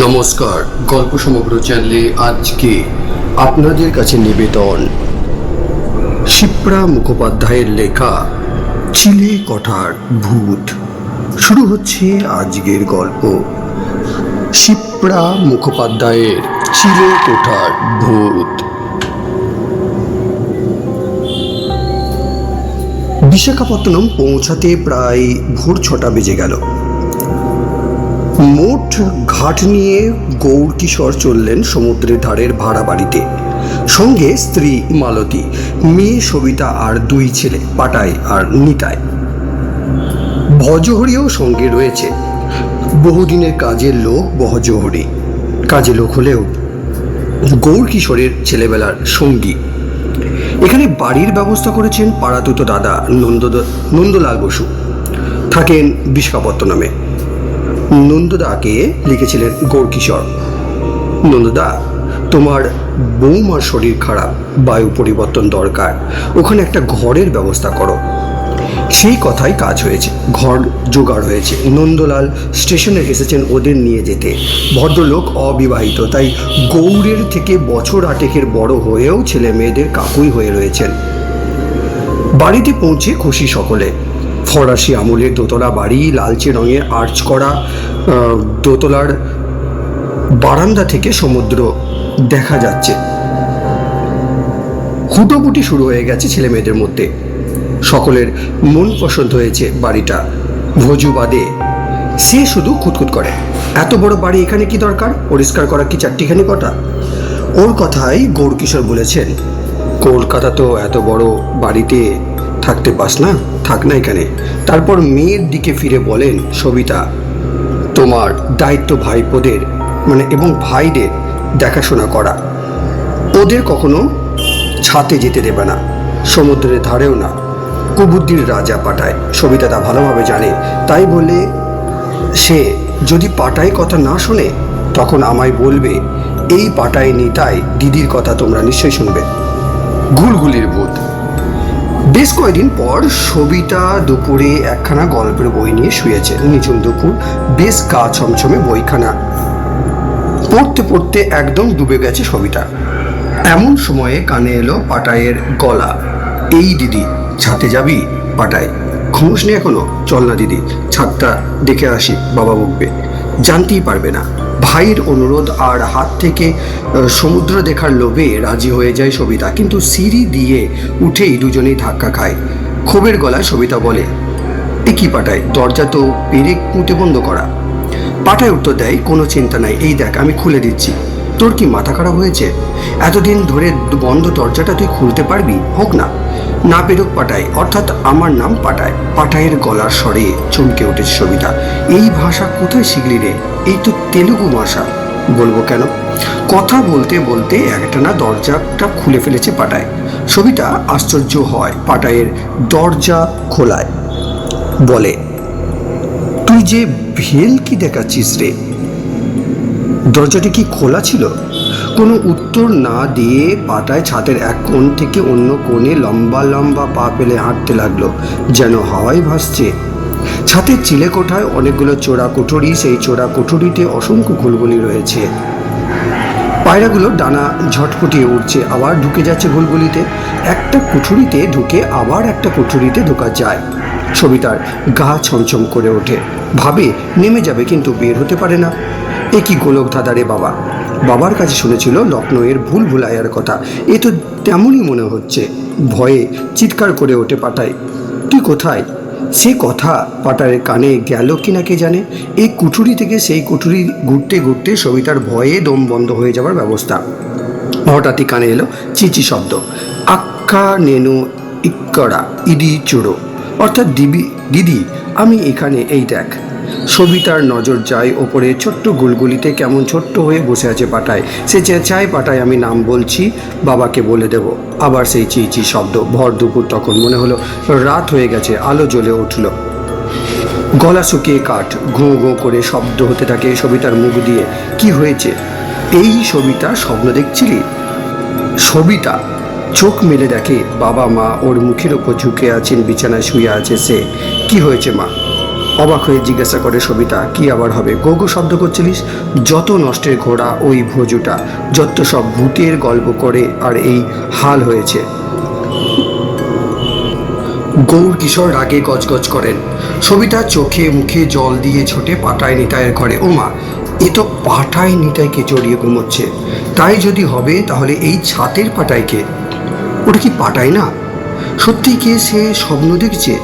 নমস্কার, গল্প সমগ্র চ্যানেলে আজকে আপনাদের কাছে নিবেদন। শিপ্রা মুখোপাধ্যায়ের লেখা, চিলে কঠার ভূত। শুরু হচ্ছে আজকের গল্প। শিপ্রা মুখোপাধ্যায়ের চিলে কোঠার ভূত। বিশাখাপত্তনম পৌঁছাতে প্রায় ভোর ছটা বেজে গেল। মোট ঘাট নিয়ে গৌর কিশোর চললেন সমুদ্রের ধারের ভাড়া বাড়িতে। সঙ্গে স্ত্রী মালতী, মেয়ে সবিতা আর দুই ছেলে, পাটাই আর নিতায় ভজহরিও সঙ্গে রয়েছে। বহুদিনের কাজের লোক ভজহরি। কাজে লোক হলেও গৌর কিশোরের ছেলেবেলার সঙ্গী। এখানে বাড়ির ব্যবস্থা করেছেন পাড়াতুত দাদা নন্দ নন্দলাল বসু। থাকেন বিশাখাপত্তনমে। নন্দদাকে লিখেছিলেন গৌরকিশোর। নন্দদা, তোমার বৌমার শরীর খারাপ, বায়ু পরিবর্তন দরকার, ওখানে একটা ঘরের ব্যবস্থা করো। সেই কথাই কাজ হয়েছে, ঘর জোগাড় হয়েছে। নন্দলাল স্টেশনে এসেছেন ওদের নিয়ে যেতে। ভদ্রলোক অবিবাহিত, তাই গৌড়ের থেকে বছর আটেকের বড় হয়েও ছেলে মেয়েদের কাকুই হয়ে রয়েছেন। বাড়িতে পৌঁছে খুশি সকলে। ফরাসি আমলের দোতলা বাড়ি, লালচে রঙের আর্চ করা দোতলার বারান্দা থেকে সমুদ্র দেখা যাচ্ছে। হুটোপুটি শুরু হয়ে গেছে ছেলে মেয়েদের মধ্যে। সকলের মন পছন্দ হয়েছে বাড়িটা। ভোজু বাদে সে শুধু খুঁতখুত করে। এত বড় বাড়ি এখানে কি দরকার? পরিষ্কার করা কি চারটিখানি কটা? ওর কথাই গৌরকিশোর বলেছেন। কলকাতা তো এত বড় বাড়িতে থাকতে পাস না? থাক না এখানে। তারপর মেয়ের দিকে ফিরে বলেন, সবিতা, তোমার দায়িত্ব ভাইপোদের মানে এবং ভাইদের দেখাশোনা করা। ওদের কখনো ছাতে যেতে দেবে না, সমুদ্রের ধারেও না। কুবুদ্দির রাজা পাঠায়। সবিতা তা ভালোভাবে জানে। তাই বলে, সে যদি পাটায় কথা না শোনে, তখন আমায় বলবে, এই পাটায় নিতাই দিদির কথা তোমরা নিশ্চয়ই শুনবে। গুলগুলির ভূত। বেশ কয়েকদিন পর সবিতা দুপুরে একখানা গল্পের বই নিয়ে শুয়েছে। নিঝুম দুপুর, বেশ গা ছমছমে বইখানা। পড়তে পড়তে একদম ডুবে গেছে সবিতা। এমন সময়ে কানে এলো পাটায়ের গলা। এই দিদি, ছাতে যাবি? পাটায় ঘুমোস নি এখনও। চল না দিদি ছাদটা দেখে আসি, বাবা বকবে। জানতেই পারবে না। ভাইয়ের অনুরোধ আর হাত থেকে সমুদ্র দেখার লোভে রাজি হয়ে যায় সবিতা। কিন্তু সিঁড়ি দিয়ে উঠেই দুজনেই ধাক্কা খায়। ক্ষোভের গলায় সবিতা বলে, এ কি পাটায়? দরজা তো পেরেক পুঁতে বন্ধ করা। পাটায় উত্তর দেয়, কোনো চিন্তা নাই, এই দেখ, আমি খুলে দিচ্ছি। তোর কি মাথা খারাপ হয়েছে? এতদিন ধরে বন্ধ দরজাটা তুই খুলতে পারবি? হোক না। না পেরুক পাটায়, অর্থাৎ আমার নাম পাটায়। পাটায়ের গলার স্বরে চমকে উঠেছে সবিতা। এই ভাষা কোথায় শিখলি রে? এই তো তেলুগু ভাষা। বলব কেন? কথা বলতে বলতে একটানা দরজাটা খুলে ফেলেছে পাটায়। সবিতা আশ্চর্য হয় পাটায়ের দরজা খোলায়। বলে, তুই যে ভেল কি দেখাচ্ছিস রে দরজাটি কি খোলা ছিল? কোনো উত্তর না দিয়ে পাটায় ছাতের এক কোণ থেকে অন্য কোণে লম্বা লম্বা পা পেলে হাঁটতে লাগল, যেন হাওয়ায় ভাসছে। ছাদের চিলে কোঠায় অনেকগুলো চোরা কুঠুরি, সেই চোরা কুঠুরিতে অসংখ্য গুলগুলি রয়েছে। পায়রাগুলো ডানা ঝটপটিয়ে উঠছে আবার ঢুকে যাচ্ছে গুলগুলিতে একটা কুঠুরিতে ঢুকে আবার একটা কুঠুরিতে ঢোকা যায়। ছবিটার গা ছমছম করে ওঠে। ভাবে নেমে যাবে, কিন্তু বের হতে পারে না। এ কি গোলক ধাঁধারে বাবা। বাবার কাছে শুনেছিল লখনৌয়ের ভুল ভুলাইয়ার কথা। এ তো তেমনই মনে হচ্ছে। ভয়ে চিৎকার করে ওঠে পাঠায় তুই কোথায়? সে কথা পাটারের কানে গেল কিনা কে জানে? এই কুঠুরি থেকে সেই কুঠুরি ঘুরতে ঘুরতে সবিতার ভয়ে দম বন্ধ হয়ে যাওয়ার ব্যবস্থা। হঠাৎই কানে এলো চিচি শব্দ। আক্কা নেনু ইক্কড়া ইডি চুড়ো অর্থাৎ দিবি, দিদি, আমি এখানে এই দেখ। সবিতার নজর যায় ওপরে। ছোট্ট গুলগুলিতে কেমন ছোট্ট হয়ে বসে আছে পাটায়। সে চেঁচায়, পাটায় আমি নাম বলছি, বাবাকে বলে দেব। আবার সেই চিচি শব্দ। ভর দুপুর তখন মনে হলো, রাত হয়ে গেছে, আলো জ্বলে উঠল। গলা শুকিয়ে কাঠ, ঘুঁ ঘুঁ করে শব্দ হতে থাকে সবিতার মুখ দিয়ে। কি হয়েছে? এই সবিতা স্বপ্ন দেখছিলি? সবিতা চোখ মেলে দেখে, বাবা মা, ওর মুখের ওপর ঝুঁকে আছেন, বিছানায় শুয়ে আছে সে। কি হয়েছে মা? অবাক হয়ে জিজ্ঞাসা করে সবিতা, কি আবার হবে? গোগো শব্দ করছিলিস? যত নষ্টের ঘোড়া, ওই ভোজুটা, যত সব ভূতের গল্প করে আর এই হাল হয়েছে। গৌর কিশোর রাগে গজগজ করেন। সবিতা চোখে মুখে জল দিয়ে ছোটে পাটায় নিতায়ের ঘরে ওমা এ তো পাটায় নিতাইকে জড়িয়ে ঘুমোচ্ছে। তাই যদি হবে, তাহলে এই ছাতের পাটাইকে ওটা কি পাটায় না? সত্যি কি সে স্বপ্ন দেখছে?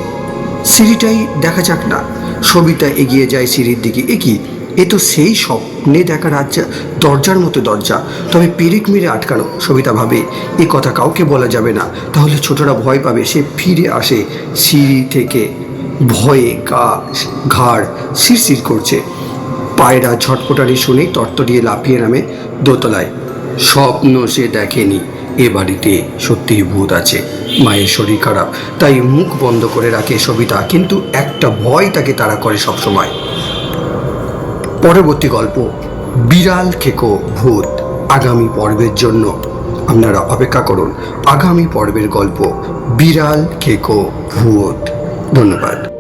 সিঁড়িটাই দেখা যাক না। সবিতা এগিয়ে যায় সিঁড়ির দিকে। এ কি? এ তো সেই স্বপ্নে দেখা রাজ্যা দরজার মতো দরজা। তবে পেরেক মেরে আটকানো, সবিতা ভাবে। এ কথা কাউকে বলা যাবে না। তাহলে ছোটরা ভয় পাবে, সে ফিরে আসে সিঁড়ি থেকে। ভয়ে গা ঘাড় শিরশির করছে। পায়রা ঝটপটানি শুনে তত্তরিয়ে লাফিয়ে নামে দোতলায়। স্বপ্ন সে দেখেনি। এ বাড়িতে সত্যিই ভূত আছে। মায়ের শরীর খারাপ, তাই মুখ বন্ধ করে রাখে সবিতা, কিন্তু একটা ভয় তাকে তাড়া করে সবসময়। পরবর্তী গল্প, বিড়াল খেকো ভূত, আগামী পর্বের জন্য। আপনারা অপেক্ষা করুন, আগামী পর্বের গল্প, বিড়াল খেকো ভূত। ধন্যবাদ।